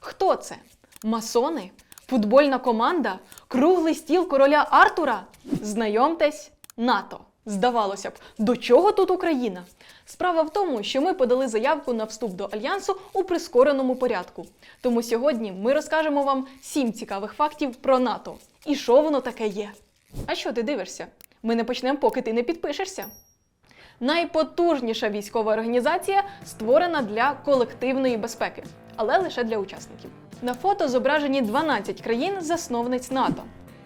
Хто це? Масони? Футбольна команда? Круглий стіл короля Артура? Знайомтесь, НАТО. Здавалося б, до чого тут Україна? Справа в тому, що ми подали заявку на вступ до альянсу у прискореному порядку. Тому сьогодні ми розкажемо вам сім цікавих фактів про НАТО і що воно таке є. А що ти дивишся? Ми не почнемо, поки ти не підпишешся. Найпотужніша військова організація створена для колективної безпеки, але лише для учасників. На фото зображені 12 країн-засновниць НАТО: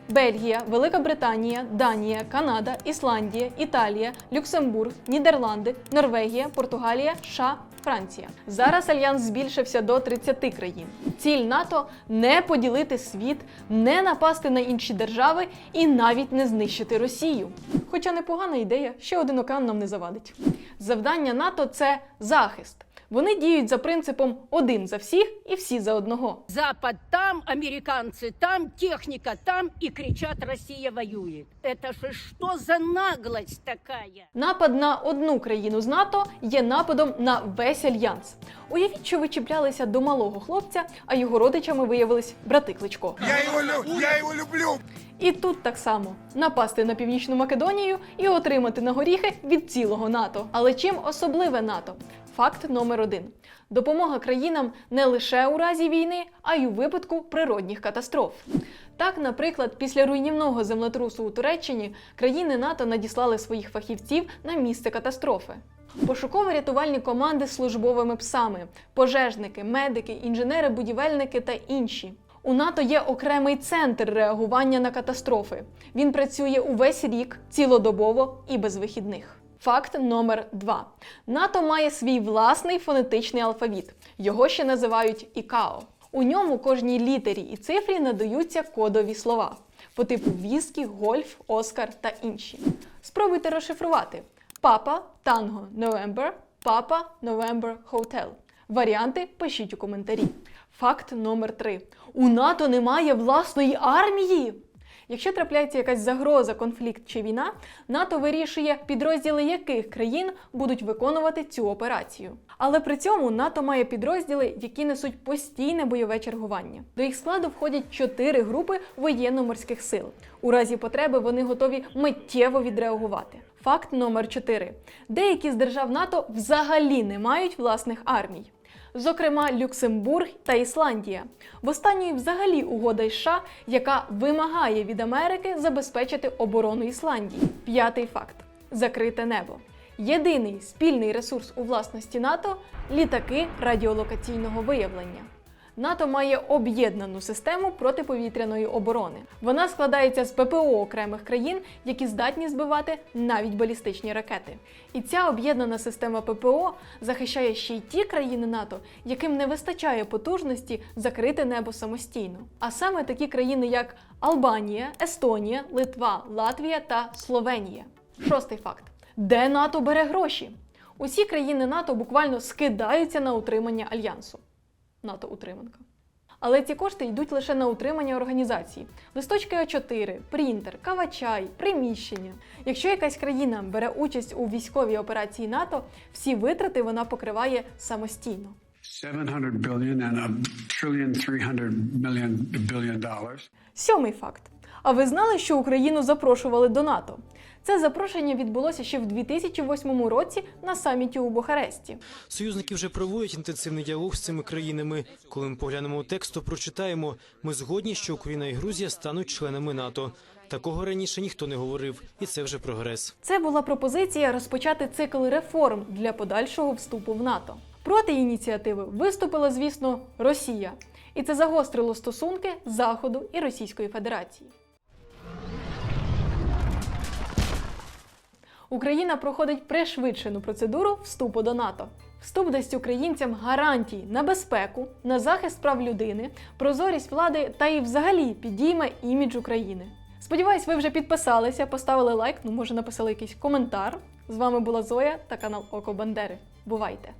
Бельгія, Велика Британія, Данія, Канада, Ісландія, Італія, Люксембург, Нідерланди, Норвегія, Португалія, США, Франція. Зараз альянс збільшився до 30 країн. Ціль НАТО не поділити світ, не напасти на інші держави і навіть не знищити Росію. Хоча непогана ідея, ще один океан нам не завадить. Завдання НАТО це захист. Вони діють за принципом один за всіх і всі за одного. Запад там, американцы там, техника там и кричат «Россия воюет». Это же что за наглость такая? Напад на одну країну з НАТО є нападом на весь альянс. Уявіть, що ви чіплялися до малого хлопця, а його родичами виявились брати Кличко. Я его, лю- я его люблю. І тут так само напасти на північну Македонію і отримати на горіхи від цілого НАТО. Але чим особливе НАТО? Факт номер один: допомога країнам не лише у разі війни, а й у випадку природних катастроф. Так, наприклад, після руйнівного землетрусу у Туреччині країни НАТО надіслали своїх фахівців на місце катастрофи. Пошуково-рятувальні команди з службовими псами, пожежники, медики, інженери-будівельники та інші. У НАТО є окремий центр реагування на катастрофи. Він працює увесь рік, цілодобово і без вихідних. Факт номер два: НАТО має свій власний фонетичний алфавіт. Його ще називають ІКАО. У ньому кожній літері і цифрі надаються кодові слова по типу віскі, гольф, оскар та інші. Спробуйте розшифрувати: Папа, Танго, Новембер, Папа, Новембер, Хотел. Варіанти пишіть у коментарі. Факт номер три: у НАТО немає власної армії. Якщо трапляється якась загроза, конфлікт чи війна, НАТО вирішує, підрозділи яких країн будуть виконувати цю операцію. Але при цьому НАТО має підрозділи, які несуть постійне бойове чергування. До їх складу входять чотири групи воєнно-морських сил. У разі потреби вони готові миттєво відреагувати. Факт номер 4. Деякі з держав НАТО взагалі не мають власних армій. Зокрема, Люксембург та Ісландія. В останньої взагалі угода США, яка вимагає від Америки забезпечити оборону Ісландії. П'ятий факт: закрите небо. Єдиний спільний ресурс у власності НАТО літаки радіолокаційного виявлення. НАТО має об'єднану систему протиповітряної оборони. Вона складається з ППО окремих країн, які здатні збивати навіть балістичні ракети. І ця об'єднана система ППО захищає ще й ті країни НАТО, яким не вистачає потужності закрити небо самостійно. А саме такі країни, як Албанія, Естонія, Литва, Латвія та Словенія. Шостий факт: де НАТО бере гроші? Усі країни НАТО буквально скидаються на утримання альянсу. НАТО утриманка. Але ці кошти йдуть лише на утримання організації: листочки А4, принтер, кава-чай, приміщення. Якщо якась країна бере участь у військовій операції НАТО, всі витрати вона покриває самостійно. 700 billion and a trillion 300 million billion dollars. Сьомий факт. А ви знали, що Україну запрошували до НАТО? Це запрошення відбулося ще в 2008 році на саміті у Бухаресті. Союзники вже проводять інтенсивний діалог з цими країнами. Коли ми поглянемо текст, то прочитаємо: ми згодні, що Україна і Грузія стануть членами НАТО. Такого раніше ніхто не говорив, і це вже прогрес. Це була пропозиція розпочати цикл реформ для подальшого вступу в НАТО. Проти ініціативи виступила, звісно, Росія, і це загострило стосунки Заходу і Російської Федерації. Україна проходить пришвидшену процедуру вступу до НАТО. Вступ дасть українцям гарантій на безпеку, на захист прав людини, прозорість влади та і взагалі підійме імідж України. Сподіваюсь, ви вже підписалися, поставили лайк, ну може написали якийсь коментар. З вами була Зоя та канал Око Бандери. Бувайте!